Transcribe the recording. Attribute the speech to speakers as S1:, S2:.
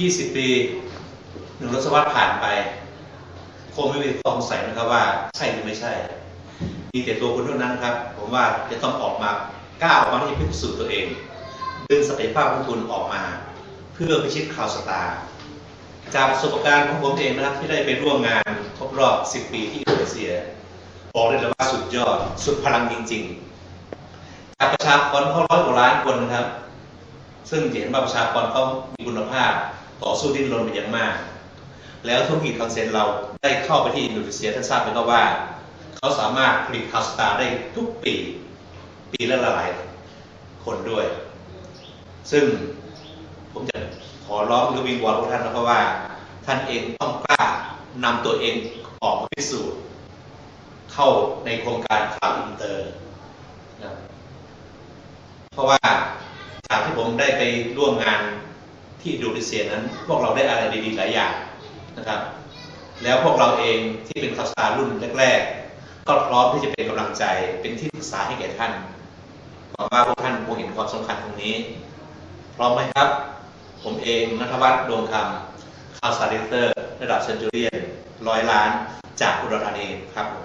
S1: 20 ปีหนึ่งทศวรรษผ่านไป คงไม่มีความสงสัยนะครับว่าใช่หรือไม่ใช่ มีแต่ตัวคุณเท่านั้นครับ ผมว่าจะต้องออกมาก้าวออกมาที่พิสูจน์ตัวเอง ดึงศักยภาพของคุณออกมา เพื่อพิชิตข่าวสตาร์จากประสบการณ์ของผมเองนะครับที่ได้ไปร่วมงานครบรอบ 10 ปีที่อินโดนีเซียบอกเลยว่าสุดยอด สุดพลังจริงๆจากประชากรเขาร้อยกว่าล้านคนนะครับ ซึ่งเห็นว่าประชากรเขามีคุณภาพ ต่อสู้ดิ้นรนเป็นอย่างมาก แล้วธุรกิจคอนเซนเราได้เข้าไปที่อินโดนีเซียท่านทราบไหมครับว่า เขาสามารถผลิตคาสตาร์ได้ทุกปี ปีละหลายคนด้วย ซึ่งผมจะขอร้องหรือวิงวอนพวกท่านนะครับว่า ท่านเองต้องกล้านำตัวเองออกพิสูจน์เข้าในโครงการคาวอินเตอร์นะเพราะว่าจากที่ผมได้ไปร่วมงาน ที่อินโดนีเซียนั้น พวกเราได้อะไรดีๆหลายอย่างนะครับ แล้วพวกเราเองที่เป็นคาสตารรุ่นแรกๆ ก็พร้อมที่จะเป็นกำลังใจเป็นที่ปรึกษาให้แก่ท่านหวังว่าพวกท่านคงเห็นความสำคัญตรงนี้ พร้อมไหมครับ ผมเองนัทวัฒน์ดวงคำคาวสตาร์ดิเตอร์ ระดับเซนจูเรียนร้อยล้านจากอุดรธานีครับผม